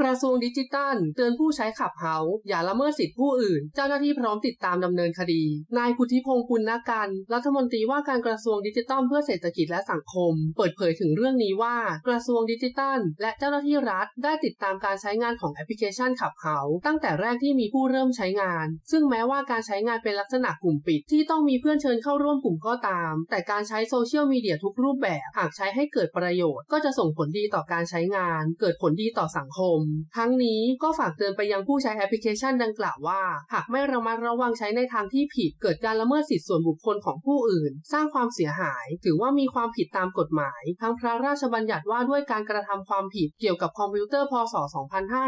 กระทรวงดิจิทัล เตือนผู้ใช้ขับเฮาอย่าละเมิดสิทธิผู้อื่น เจ้าหน้าที่พร้อมติดตามดำเนินคดี นายพุทธิพงศ์ปุณณกัน รัฐมนตรีว่าการกระทรวงดิจิทัลเพื่อเศรษฐกิจและสังคม เปิดเผยถึงเรื่องนี้ว่า กระทรวงดิจิทัล และเจ้าหน้าที่รัฐ ได้ติดตามการใช้งานของแอปพลิเคชันขับเฮาตั้งแต่แรกที่มีผู้เริ่มใช้งาน ซึ่งแม้ว่าการใช้งานเป็นลักษณะกลุ่มปิด ที่ต้องมีเพื่อนเชิญเข้าร่วมกลุ่มก็ตาม แต่การใช้โซเชียลมีเดียทุกรูปแบบ หากใช้ให้เกิดประโยชน์ ก็จะส่งผลดีต่อการใช้งาน เกิดผลดีต่อสังคมทั้งนี้ก็ฝากเตือนไปยังผู้ใช้แอปพลิเคชันดังกล่าวว่า หากไม่ระมัดระวังใช้ในทางที่ผิด เกิดการละเมิดสิทธิส่วนบุคคลของผู้อื่น สร้างความเสียหาย ถือว่ามีความผิดตามกฎหมาย ทั้งพระราชบัญญัติว่าด้วยการกระทำความผิดเกี่ยวกับคอมพิวเตอร์พศ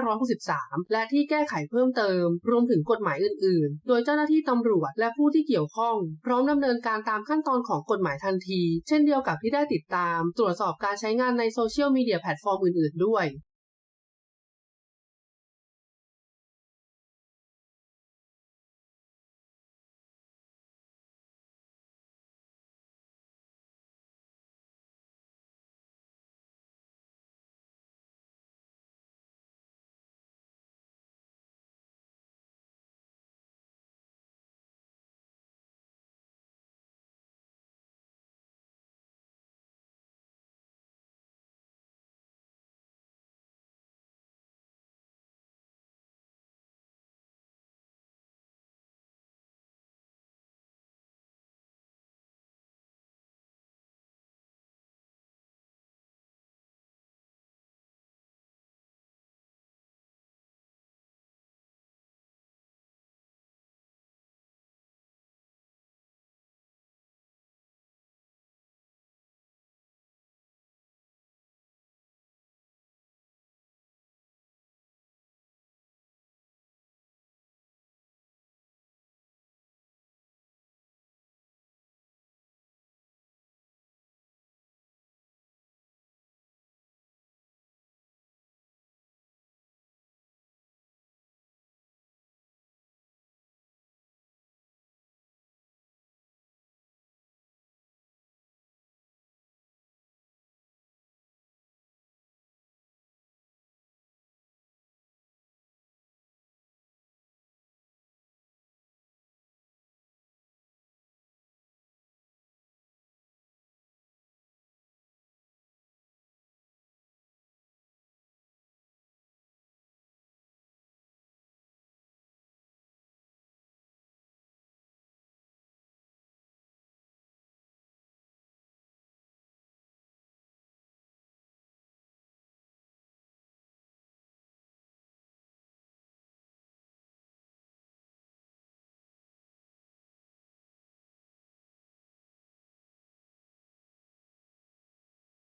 2563 และที่แก้ไขเพิ่มเติม รวมถึงกฎหมายอื่น ๆ โดยเจ้าหน้าที่ตำรวจและผู้ที่เกี่ยวข้อง พร้อมดำเนินการตามขั้นตอนของกฎหมายทันที เช่นเดียวกับที่ได้ติดตาม ตรวจสอบการใช้งานในโซเชียลมีเดียแพลตฟอร์มอื่น ๆ ด้วย